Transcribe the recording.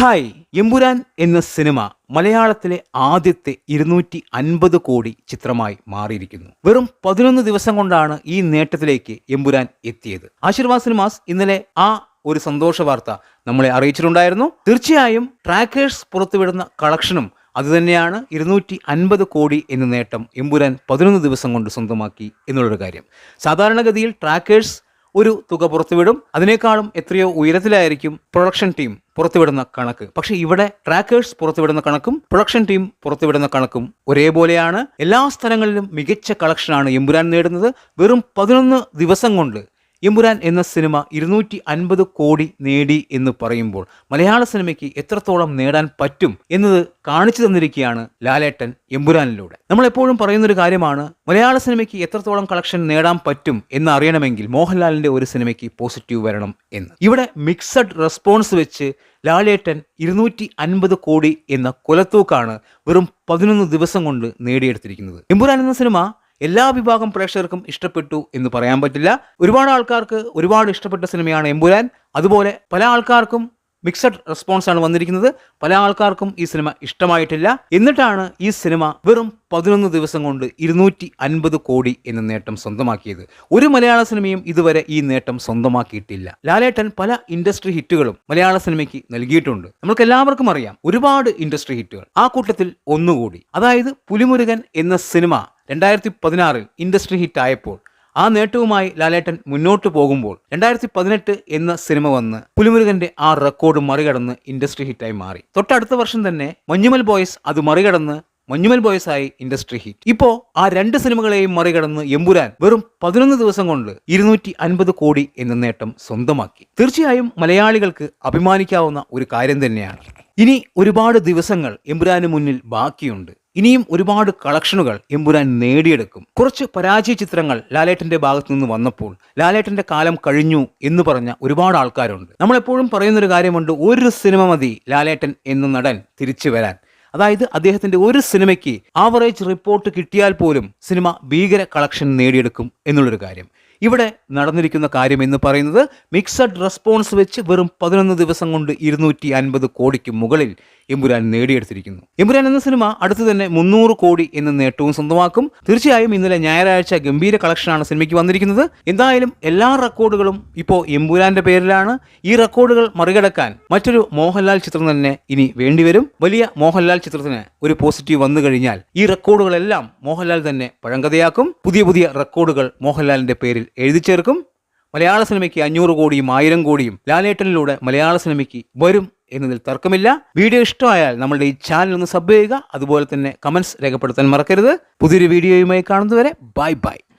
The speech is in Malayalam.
ഹായ് എമ്പുരാൻ എന്ന സിനിമ മലയാളത്തിലെ ആദ്യത്തെ ഇരുന്നൂറ്റി അൻപത് കോടി ചിത്രമായി മാറിയിരിക്കുന്നു. വെറും പതിനൊന്ന് ദിവസം കൊണ്ടാണ് ഈ നേട്ടത്തിലേക്ക് എമ്പുരാൻ എത്തിയത്. ആശീർവാദ് സിനിമാസ് ഇന്നലെ ആ ഒരു സന്തോഷ വാർത്ത നമ്മളെ അറിയിച്ചിട്ടുണ്ടായിരുന്നു. തീർച്ചയായും ട്രാക്കേഴ്സ് പുറത്തുവിടുന്ന കളക്ഷനും അതുതന്നെയാണ് ഇരുന്നൂറ്റി അൻപത് കോടി എന്ന നേട്ടം എമ്പുരാൻ പതിനൊന്ന് ദിവസം കൊണ്ട് സ്വന്തമാക്കി എന്നുള്ളൊരു കാര്യം. സാധാരണഗതിയിൽ ട്രാക്കേഴ്സ് ഒരു തുക പുറത്തുവിടും. അതിനേക്കാളും എത്രയോ ഉയരത്തിലായിരിക്കും പ്രൊഡക്ഷൻ ടീം പുറത്തുവിടുന്ന കണക്ക്. പക്ഷെ ഇവിടെ ട്രാക്കേഴ്സ് പുറത്തുവിടുന്ന കണക്കും പ്രൊഡക്ഷൻ ടീം പുറത്തുവിടുന്ന കണക്കും ഒരേപോലെയാണ്. എല്ലാ സ്ഥലങ്ങളിലും മികച്ച കളക്ഷനാണ് എമ്പുരാൻ നേടുന്നത്. വെറും പതിനൊന്ന് ദിവസം കൊണ്ട് എമ്പുരാൻ എന്ന സിനിമ ഇരുന്നൂറ്റി അൻപത് കോടി നേടി എന്ന് പറയുമ്പോൾ മലയാള സിനിമയ്ക്ക് എത്രത്തോളം നേടാൻ പറ്റും എന്നത് കാണിച്ചു തന്നിരിക്കുകയാണ് ലാലേട്ടൻ എമ്പുരാനിലൂടെ. നമ്മൾ എപ്പോഴും പറയുന്നൊരു കാര്യമാണ് മലയാള സിനിമയ്ക്ക് എത്രത്തോളം കളക്ഷൻ നേടാൻ പറ്റും എന്ന് അറിയണമെങ്കിൽ മോഹൻലാലിന്റെ ഒരു സിനിമയ്ക്ക് പോസിറ്റീവ് വരണം എന്ന്. ഇവിടെ മിക്സഡ് റെസ്പോൺസ് വെച്ച് ലാലേട്ടൻ ഇരുന്നൂറ്റി അൻപത് കോടി എന്ന കൊലത്തൂക്കാണ് വെറും പതിനൊന്ന് ദിവസം കൊണ്ട് നേടിയെടുത്തിരിക്കുന്നത്. എമ്പുരാൻ എന്ന സിനിമ എല്ലാ വിഭാഗം പ്രേക്ഷകർക്കും ഇഷ്ടപ്പെട്ടു എന്ന് പറയാൻ പറ്റില്ല. ഒരുപാട് ആൾക്കാർക്ക് ഒരുപാട് ഇഷ്ടപ്പെട്ട സിനിമയാണ് എമ്പുരാൻ. അതുപോലെ പല ആൾക്കാർക്കും മിക്സഡ് റെസ്പോൺസ് ആണ് വന്നിരിക്കുന്നത്. പല ആൾക്കാർക്കും ഈ സിനിമ ഇഷ്ടമായിട്ടില്ല. എന്നിട്ടാണ് ഈ സിനിമ വെറും പതിനൊന്ന് ദിവസം കൊണ്ട് ഇരുന്നൂറ്റി അൻപത് കോടി എന്ന നേട്ടം സ്വന്തമാക്കിയത്. ഒരു മലയാള സിനിമയും ഇതുവരെ ഈ നേട്ടം സ്വന്തമാക്കിയിട്ടില്ല. ലാലേട്ടൻ പല ഇൻഡസ്ട്രി ഹിറ്റുകളും മലയാള സിനിമയ്ക്ക് നൽകിയിട്ടുണ്ട്. നമുക്ക് എല്ലാവർക്കും അറിയാം ഒരുപാട് ഇൻഡസ്ട്രി ഹിറ്റുകൾ. ആ കൂട്ടത്തിൽ ഒന്നുകൂടി അതായത് പുലിമുരുകൻ എന്ന സിനിമ രണ്ടായിരത്തി പതിനാറിൽ ഇൻഡസ്ട്രി ഹിറ്റ് ആയപ്പോൾ ആ നേട്ടവുമായി ലാലേട്ടൻ മുന്നോട്ട് പോകുമ്പോൾ രണ്ടായിരത്തി പതിനെട്ട് എന്ന സിനിമ വന്ന് പുലിമുരുകന്റെ ആ റെക്കോർഡ് മറികടന്ന് ഇൻഡസ്ട്രി ഹിറ്റായി മാറി. തൊട്ടടുത്ത വർഷം തന്നെ മഞ്ഞുമൽ ബോയ്സ് അത് മറികടന്ന് മഞ്ഞുമൽ ബോയ്സ് ആയി ഇൻഡസ്ട്രി ഹിറ്റ്. ഇപ്പോ ആ രണ്ട് സിനിമകളെയും മറികടന്ന് എമ്പുരാൻ വെറും പതിനൊന്ന് ദിവസം കൊണ്ട് ഇരുന്നൂറ്റി അൻപത് കോടി എന്ന നേട്ടം സ്വന്തമാക്കി. തീർച്ചയായും മലയാളികൾക്ക് അഭിമാനിക്കാവുന്ന ഒരു കാര്യം തന്നെയാണ്. ഇനി ഒരുപാട് ദിവസങ്ങൾ എമ്പുരാന് മുന്നിൽ ബാക്കിയുണ്ട്. ഇനിയും ഒരുപാട് കളക്ഷനുകൾ എമ്പുരാൻ നേടിയെടുക്കും. കുറച്ച് പരാജയ ചിത്രങ്ങൾ ലാലേട്ടന്റെ ഭാഗത്തു നിന്ന് വന്നപ്പോൾ ലാലേട്ടന്റെ കാലം കഴിഞ്ഞു എന്ന് പറഞ്ഞ ഒരുപാട് ആൾക്കാരുണ്ട്. നമ്മളെപ്പോഴും പറയുന്നൊരു കാര്യമുണ്ട് ഒരു സിനിമ മതി ലാലേട്ടൻ എന്ന നടൻ തിരിച്ചു വരാൻ. അതായത് അദ്ദേഹത്തിന്റെ ഒരു സിനിമയ്ക്ക് ആവറേജ് റിപ്പോർട്ട് കിട്ടിയാൽ പോലും സിനിമ ഭീകര കളക്ഷൻ നേടിയെടുക്കും എന്നുള്ളൊരു കാര്യം. ഇവിടെ നടന്നിരിക്കുന്ന കാര്യം എന്ന് പറയുന്നത് മിക്സഡ് റെസ്പോൺസ് വെച്ച് വെറും പതിനൊന്ന് ദിവസം കൊണ്ട് ഇരുന്നൂറ്റി അൻപത് കോടിക്ക് മുകളിൽ എമ്പുരാൻ നേടിയെടുത്തിരിക്കുന്നു. എമ്പുരാൻ എന്ന സിനിമ അടുത്തു തന്നെ മുന്നൂറ് കോടി എന്ന നേട്ടവും സ്വന്തമാക്കും. തീർച്ചയായും ഇന്നലെ ഞായറാഴ്ച ഗംഭീര കളക്ഷനാണ് സിനിമയ്ക്ക് വന്നിരിക്കുന്നത്. എന്തായാലും എല്ലാ റെക്കോർഡുകളും ഇപ്പോൾ എമ്പുരാന്റെ പേരിലാണ്. ഈ റെക്കോർഡുകൾ മറികടക്കാൻ മറ്റൊരു മോഹൻലാൽ ചിത്രം തന്നെ ഇനി വേണ്ടിവരും. വലിയ മോഹൻലാൽ ചിത്രത്തിന് ഒരു പോസിറ്റീവ് വന്നു കഴിഞ്ഞാൽ ഈ റെക്കോർഡുകളെല്ലാം മോഹൻലാൽ തന്നെ പഴങ്കഥയാക്കും. പുതിയ പുതിയ റെക്കോർഡുകൾ മോഹൻലാലിന്റെ പേരിൽ എഴുതി ചേർക്കും. മലയാള സിനിമയ്ക്ക് അഞ്ഞൂറ് കോടിയും ആയിരം കോടിയും ലാലേട്ടനിലൂടെ മലയാള സിനിമയ്ക്ക് വരും എന്നതിൽ തർക്കമില്ല. വീഡിയോ ഇഷ്ടമായാൽ നമ്മളുടെ ഈ ചാനൽ ഒന്ന് സബ് ചെയ്യുക. അതുപോലെ തന്നെ കമൻസ് രേഖപ്പെടുത്താൻ മറക്കരുത്. പുതിയൊരു വീഡിയോയുമായി കാണുന്നതുവരെ ബൈ ബൈ.